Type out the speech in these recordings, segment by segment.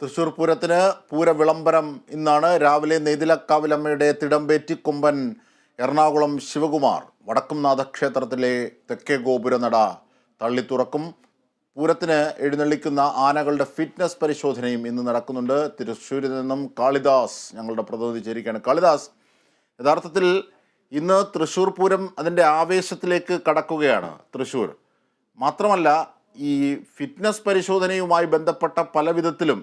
തൃശൂർ പൂരത്തിന് പൂര വിളംബരം ഇന്നാണ് രാവിലെ നെയ്തിലക്കാവിലമ്മയുടെ തിടമ്പേറ്റി കൊമ്പൻ എറണാകുളം ശിവകുമാർ വടക്കുംനാഥ ക്ഷേത്രത്തിലെ തെക്കേ ഗോപുരനട തള്ളി തുറക്കും. പൂരത്തിന് എഴുന്നള്ളിക്കുന്ന ആനകളുടെ ഫിറ്റ്നസ് പരിശോധനയും ഇന്ന് നടക്കുന്നുണ്ട്. തൃശ്ശൂരിൽ നിന്നും കാളിദാസ് ഞങ്ങളുടെ പ്രതിനിധി ചേരിക്കുകയാണ് കാളിദാസ് യഥാർത്ഥത്തിൽ ഇന്ന് തൃശ്ശൂർ പൂരം അതിന്റെ ആവേശത്തിലേക്ക് കടക്കുകയാണ് തൃശ്ശൂർ മാത്രമല്ല ഈ ഫിറ്റ്നസ് പരിശോധനയുമായി ബന്ധപ്പെട്ട പല വിധത്തിലും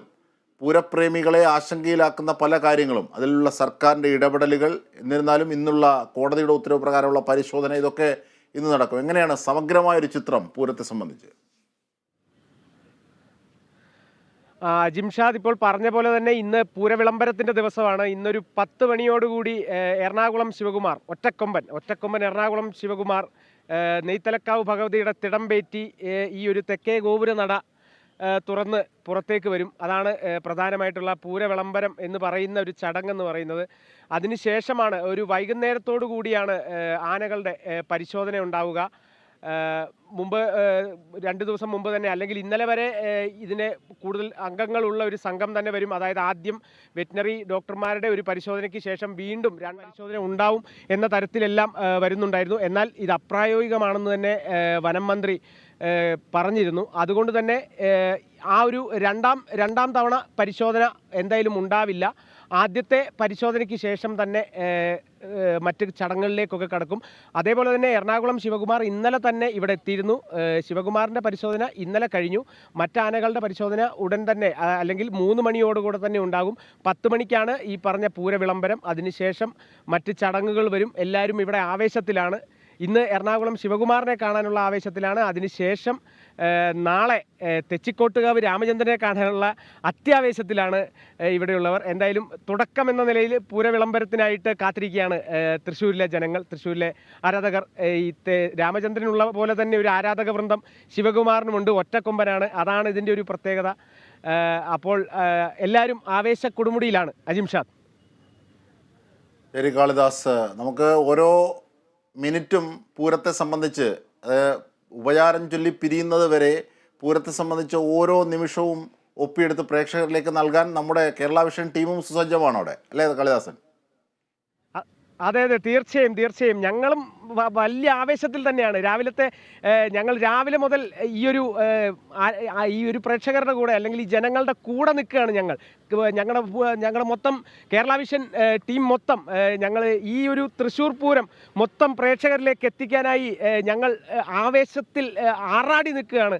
പൂരപ്രേമികളെ ആശങ്കയിലാക്കുന്ന പല കാര്യങ്ങളും അതിലുള്ള സർക്കാരിന്റെ ഇടപെടലുകൾ എന്നിരുന്നാലും ഇന്നുള്ള കോടതിയുടെ ഉത്തരവ് പ്രകാരമുള്ള പരിശോധന ഇതൊക്കെ ഇന്ന് നടക്കും. എങ്ങനെയാണ് സമഗ്രമായൊരു ചിത്രം പൂരത്തെ സംബന്ധിച്ച്? ജിംഷാദ് ഇപ്പോൾ പറഞ്ഞ പോലെ തന്നെ ഇന്ന് പൂരവിളംബരത്തിന്റെ ദിവസമാണ്. ഇന്നൊരു പത്ത് മണിയോടുകൂടി എറണാകുളം ശിവകുമാർ ഒറ്റക്കൊമ്പൻ ഒറ്റക്കൊമ്പൻ എറണാകുളം ശിവകുമാർ നെയ്ത്തലക്കാവ് ഭഗവതിയുടെ തിടമ്പേറ്റി ഈ ഒരു തെക്കേ ഗോപുര നട തുറന്ന് പുറത്തേക്ക് വരും. അതാണ് പ്രധാനമായിട്ടുള്ള പ്രധാനമായിട്ടുള്ള പൂരവിളംബരം എന്ന് പറയുന്ന ഒരു ചടങ്ങെന്ന് പറയുന്നത്. അതിനുശേഷമാണ് ഒരു വൈകുന്നേരത്തോടു കൂടിയാണ് ആനകളുടെ പരിശോധന ഉണ്ടാവുക. മുമ്പ് രണ്ട് ദിവസം മുമ്പ് തന്നെ അല്ലെങ്കിൽ ഇന്നലെ വരെ ഇതിനെ കൂടുതൽ അംഗങ്ങളുള്ള ഒരു സംഘം തന്നെ വരും. അതായത് ആദ്യം വെറ്റിനറി ഡോക്ടർമാരുടെ ഒരു പരിശോധനയ്ക്ക് ശേഷം വീണ്ടും രണ്ട് പരിശോധന ഉണ്ടാവും എന്ന തരത്തിലെല്ലാം വരുന്നുണ്ടായിരുന്നു. എന്നാൽ ഇത് അപ്രായോഗികമാണെന്ന് തന്നെ വനം മന്ത്രി പറഞ്ഞിരുന്നു. അതുകൊണ്ട് തന്നെ ആ ഒരു രണ്ടാം രണ്ടാം തവണ പരിശോധന എന്തായാലും ഉണ്ടാവില്ല. ആദ്യത്തെ പരിശോധനയ്ക്ക് ശേഷം തന്നെ മറ്റ് ചടങ്ങുകളിലേക്കൊക്കെ കടക്കും. അതേപോലെ തന്നെ എറണാകുളം ശിവകുമാർ ഇന്നലെ തന്നെ ഇവിടെ എത്തിയിരുന്നു. ശിവകുമാറിന്റെ പരിശോധന ഇന്നലെ കഴിഞ്ഞു. മറ്റാനകളുടെ പരിശോധന ഉടൻ തന്നെ അല്ലെങ്കിൽ മൂന്ന് മണിയോടുകൂടെ തന്നെ ഉണ്ടാകും. പത്ത് മണിക്കാണ് ഈ പറഞ്ഞ പൂര വിളംബരം അതിനുശേഷം മറ്റ് ചടങ്ങുകൾ വരും. എല്ലാവരും ഇവിടെ ആവേശത്തിലാണ്. ഇന്ന് എറണാകുളം ശിവകുമാറിനെ കാണാനുള്ള ആവേശത്തിലാണ്. അതിനുശേഷം നാളെ തെച്ചിക്കോട്ടുകാവ് രാമചന്ദ്രനെ കാണാനുള്ള അത്യാവേശത്തിലാണ് ഇവിടെയുള്ളവർ. എന്തായാലും തുടക്കം എന്ന നിലയിൽ പൂരവിളംബരത്തിനായിട്ട് കാത്തിരിക്കുകയാണ് തൃശ്ശൂരിലെ ജനങ്ങൾ. തൃശ്ശൂരിലെ ആരാധകർ ഈ രാമചന്ദ്രനുള്ള പോലെ തന്നെ ഒരു ആരാധക വൃന്ദം ശിവകുമാറിനുമുണ്ട്. ഒറ്റക്കൊമ്പനാണ്. അതാണ് ഇതിന്റെ ഒരു പ്രത്യേകത. അപ്പോൾ എല്ലാവരും ആവേശ കൊടുമുടിയിലാണ് അജിംഷാദ് ശരി കാളിദാസ്. നമുക്ക് ഓരോ മിനിറ്റും പൂരത്തെ സംബന്ധിച്ച് ഉപചാരം ചൊല്ലി പിരിയുന്നത് വരെ പൂരത്തെ സംബന്ധിച്ച് ഓരോ നിമിഷവും ഒപ്പിയെടുത്ത് പ്രേക്ഷകരിലേക്ക് നൽകാൻ നമ്മുടെ കേരള വിഷൻ ടീമും സുസജ്ജമാണ് അവിടെ അല്ലേ കാളിദാസൻ? അതെ അതെ തീർച്ചയായും തീർച്ചയായും. ഞങ്ങളും വലിയ ആവേശത്തിൽ തന്നെയാണ്. രാവിലത്തെ ഞങ്ങൾ രാവിലെ മുതൽ ഈ ഒരു ഈ ഒരു പ്രേക്ഷകരുടെ കൂടെ അല്ലെങ്കിൽ ഈ ജനങ്ങളുടെ കൂടെ നിൽക്കുകയാണ് ഞങ്ങൾ. ഞങ്ങളുടെ ഞങ്ങളുടെ മൊത്തം കേരള വിഷൻ ടീം മൊത്തം ഞങ്ങൾ ഈ ഒരു തൃശ്ശൂർ പൂരം മൊത്തം പ്രേക്ഷകരിലേക്ക് എത്തിക്കാനായി ഞങ്ങൾ ആവേശത്തിൽ ആറാടി നിൽക്കുകയാണ്.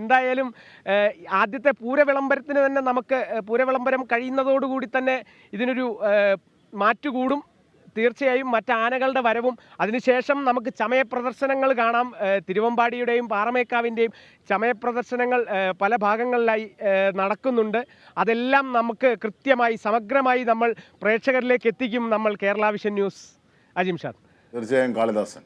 എന്തായാലും ആദ്യത്തെ പൂരവിളംബരത്തിന് തന്നെ നമുക്ക് പൂരവിളംബരം കഴിയുന്നതോടുകൂടി തന്നെ ഇതിനൊരു മാറ്റുകൂടും. തീർച്ചയായും മറ്റ് ആനകളുടെ വരവും. അതിനുശേഷം നമുക്ക് ചമയ പ്രദർശനങ്ങൾ കാണാം തിരുവമ്പാടിയുടെയും പാറമേക്കാവിന്റെയും ചമയ പ്രദർശനങ്ങൾ പല ഭാഗങ്ങളിലായി നടക്കുന്നുണ്ട്. അതെല്ലാം നമുക്ക് കൃത്യമായി സമഗ്രമായി നമ്മൾ പ്രേക്ഷകരിലേക്ക് എത്തിക്കും. നമ്മൾ കേരള വിഷൻ ന്യൂസ്. അജിംഷാദ്. തീർച്ചയായും കാളിദാസൻ.